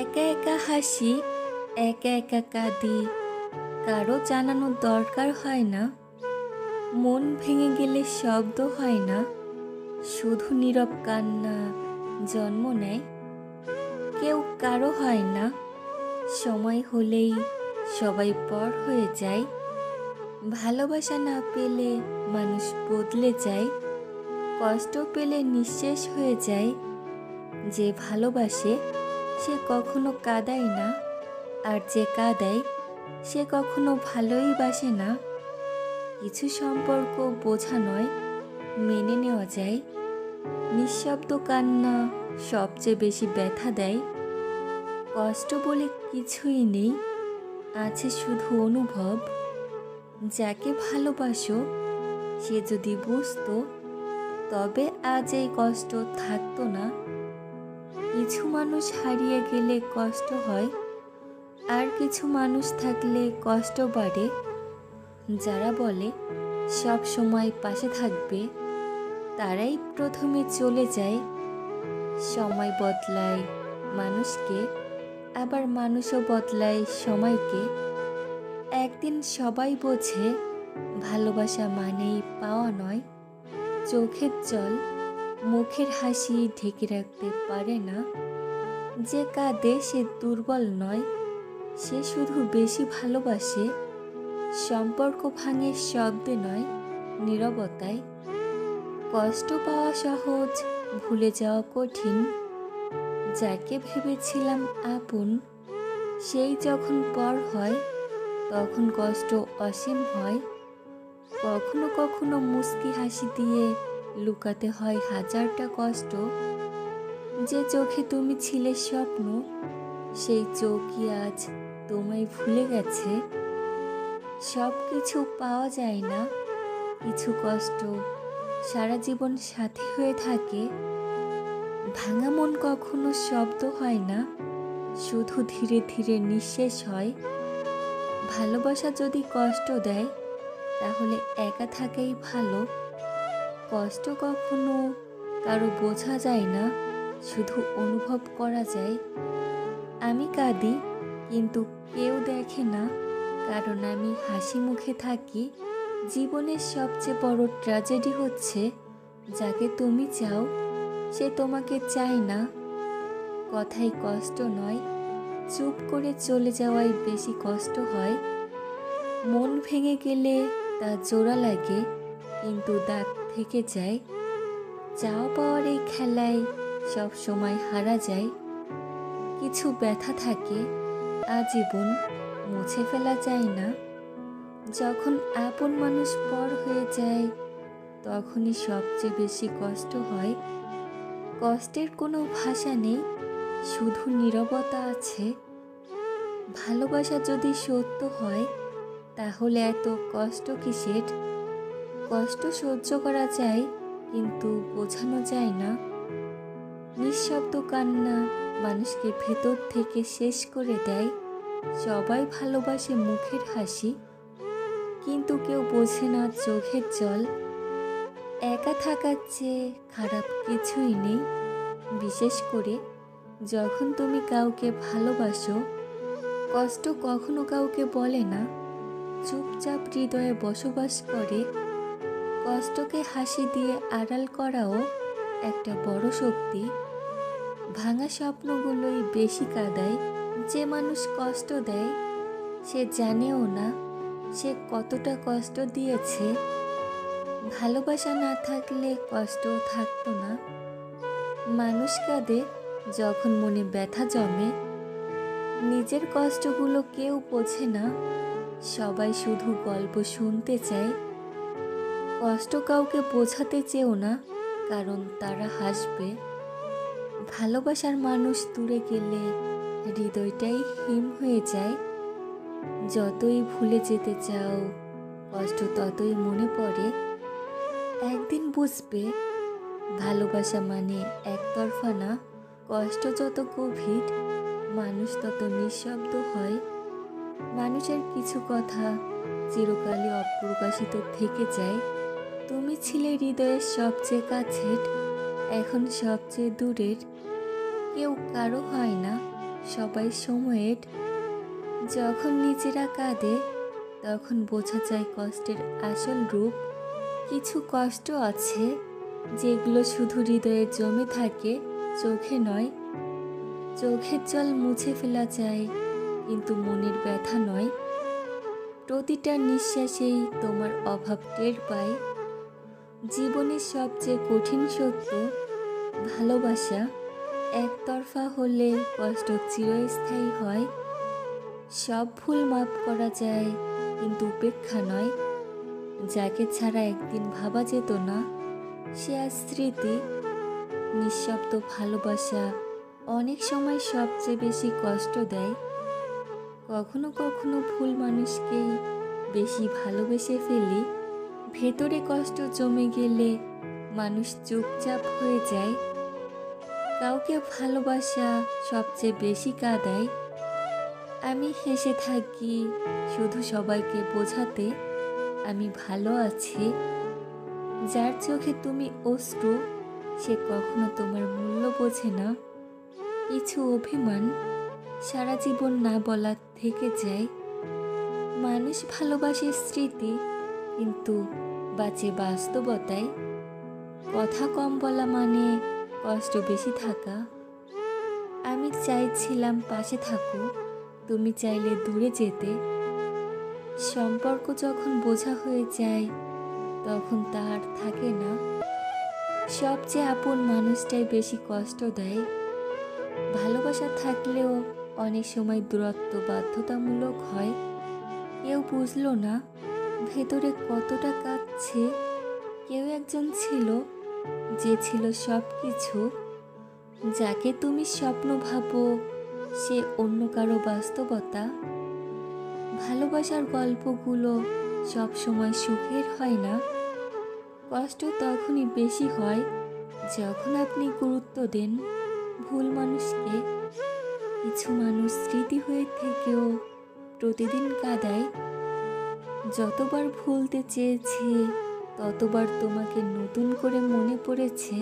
একা একা হাসি, একা একা কাঁদি। কারও জানানোর দরকার হয় না। মন ভেঙে গেলে শব্দ হয় না। শুধু নীরব কান্না, জন্ম নেয়। কেউ কারও হয় না। সময় হলেই সবাই পর হয়ে যায়। ভালোবাসা না পেলে মানুষ বদলে যায়। কষ্ট পেলে নিঃশেষ হয়ে যায়। যে ভালোবাসে সে কখনো কাঁদায় না, আর যে কাঁদায়, সে কখনো ভালোই বাসে না। কিছু সম্পর্ক বোঝা নয়, মেনে নেওয়া যায়। নিঃশব্দ কান্না সবচেয়ে বেশি ব্যথা দেয়। কষ্ট বলে কিছুই নেই, আছে শুধু অনুভব। যাকে ভালোবাসো, সে যদি বুঝতো, তবে আজ এই কষ্ট থাকতো না। কিছু মানুষ হারিয়ে গেলে কষ্ট হয়, আর কিছু মানুষ থাকলে কষ্ট বাড়ে। যারা বলে, সব সময় পাশে থাকবে, তারাই প্রথমে চলে যায়। সময় বদলায় মানুষকে, আবার মানুষও বদলায় সময়কে। একদিন সবাই বোঝে, ভালোবাসা মানেই পাওয়া নয়, চোখের জল। মুখের হাসি ঢেকে রাখতে পারে না। যে কাঁদে সে দুর্বল নয়, সে শুধু বেশি ভালোবাসে। সম্পর্ক ভাঙে শব্দে নয়, নীরবতায়। কষ্ট পাওয়া সহজ, ভুলে যাওয়া কঠিন। যাকে ভেবেছিলাম আপন, সেই যখন পর হয়, তখন কষ্ট অসীম হয়। কখনো কখনো মুস্কি হাসি দিয়ে লুকাতে হয় হাজারটা কষ্ট। যে চোখে তুমি ছিলে স্বপ্ন, সেই চোখই আজ তোমায় ভুলে গেছে। সব কিছু পাওয়া যায় না, কিছু কষ্ট সারা জীবন সাথী হয়ে থাকে। ভাঙা মন কখনো শব্দ হয় না, শুধু ধীরে ধীরে নিঃশেষ হয়। ভালোবাসা যদি কষ্ট দেয়, তাহলে একা থাকাই ভালো। কষ্ট কখনো কারও বোঝা যায় না, শুধু অনুভব করা যায়। আমি কাঁদি, কিন্তু কেউ দেখে না, কারণ আমি হাসি মুখে থাকি। জীবনের সবচেয়ে বড় ট্র্যাজেডি হচ্ছে, যাকে তুমি চাও, সে তোমাকে চায় না। কথাই কষ্ট নয়, চুপ করে চলে যাওয়াই বেশি কষ্ট হয়। মন ভেঙে গেলে তা জোড়া লাগে, কিন্তু দাগ থেকে যায়। চাও পাওয়ার এই খেলায়, সব সময় হারা যায়। কিছু ব্যথা থাকে, আজীবন মুছে ফেলা যায় না। যখন আপন মানুষ পর হয়ে যায়, তখনই সবচেয়ে বেশি কষ্ট হয়। কষ্টের কোনো ভাষা নেই, শুধু নীরবতা আছে। ভালোবাসা যদি সত্য হয়, তাহলে এত কষ্ট কিসের? কষ্ট সহ্য করা যায়, কিন্তু বোঝানো যায় না। নিঃশব্দ কান্না মানুষকে ভেতর থেকে শেষ করে দেয়। সবাই ভালোবাসে মুখের হাসি, কিন্তু কেউ বোঝে না চোখের জল। একা থাকার চেয়ে খারাপ কিছুই নেই। বিশেষ করে যখন তুমি কাউকে ভালোবাসো, কষ্ট কখনো কাউকে বলে না। চুপচাপ হৃদয়ে বসবাস করে। কষ্টকে হাসি দিয়ে আড়াল করাও একটা বড় শক্তি। ভাঙা স্বপ্নগুলোই বেশি কাদায়, যে মানুষ কষ্ট দেয়, সে জানেও না সে কতটা কষ্ট দিয়েছে। ভালোবাসা না থাকলে কষ্ট থাকতো না। মানুষ কাঁদে যখন মনে ব্যথা জমে। নিজের কষ্টগুলো কেউ বোঝে না, সবাই শুধু গল্প শুনতে চায়। কষ্ট কাউকে বোঝাতে চেও না, কারণ তারা হাসবে। ভালোবাসার মানুষ দূরে গেলে হৃদয়টাই হিম হয়ে যায়। যতই ভুলে যেতে চাও, কষ্ট ততই মনে পড়ে। একদিন বুঝবে, ভালোবাসা মানে একতরফা না, কষ্ট যত গভীর, মানুষ তত নিঃশব্দ হয়। মানুষের কিছু কথা চিরকালই অপ্রকাশিত থেকে যায়। তুমি ছিলে হৃদয়ের সবচেয়ে কাছের, এখন সবচেয়ে দূরের। কেউ কারও হয় না, সবাই সময়ের। যখন নিজেরা কাঁদে, তখন বোঝা যায় কষ্টের আসল রূপ। কিছু কষ্ট আছে, যেগুলো শুধু হৃদয়ে জমে থাকে, চোখে নয়। চোখের জল মুছে ফেলা যায়, কিন্তু মনের ব্যথা নয়। প্রতিটা নিঃশ্বাসেই তোমার অভাব টের পায়। জীবনের সবচেয়ে কঠিন সত্য, ভালোবাসা একতরফা হলে কষ্ট চিরস্থায়ী হয়। সব ভুল মাপ করা যায়, কিন্তু উপেক্ষা নয়। যাকে ছাড়া একদিন ভাবা যেত না, সে আর স্মৃতি, নিঃশব্দ ভালোবাসা অনেক সময় সবচেয়ে বেশি কষ্ট দেয়। কখনো কখনো ভুল মানুষকেই বেশি ভালোবেসে ফেলি। ভেতরে কষ্ট জমে গেলে মানুষ চুপচাপ হয়ে যায়। কাউকে ভালোবাসা সবচেয়ে বেশি কাঁদায়। আমি হেসে থাকি শুধু সবাইকে বোঝাতে, আমি ভালো আছি। যার চোখে তুমি অশ্রু, সে কখনো তোমার মূল্য বোঝে না। কিছু অভিমান সারা জীবন না বলা থেকে যায়। মানুষ ভালোবাসে স্মৃতি কিন্তু বাঁচে বাস্তবতায়। কথা কম বলা মানে কষ্ট বেশি থাকা। আমি চাইছিলাম পাশে থাকো, তুমি চাইলে দূরে যেতে। সম্পর্ক যখন বোঝা হয়ে যায়, তখন তার থাকে না। সবচেয়ে আপন মানুষটাই বেশি কষ্ট দেয়। ভালোবাসা থাকলেও অনেক সময় দূরত্ব বাধ্যতামূলক হয়। কেউ বুঝলো না ভেতরে কতটা কাঁদছে, কেউ একজন ছিল, যে ছিল সব কিছু যাকে তুমি স্বপ্ন ভাবো, সে অন্য কারও বাস্তবতা। ভালোবাসার গল্পগুলো সব সময় সুখের হয় না। কষ্ট তখনই বেশি হয় যখন আপনি গুরুত্ব দেন ভুল মানুষকে। কিছু মানুষ স্মৃতি হয়ে থেকেও প্রতিদিন কাঁদায় যতবার ভুলতে চেয়েছি ততবার তোমাকে নতুন করে মনে পড়েছে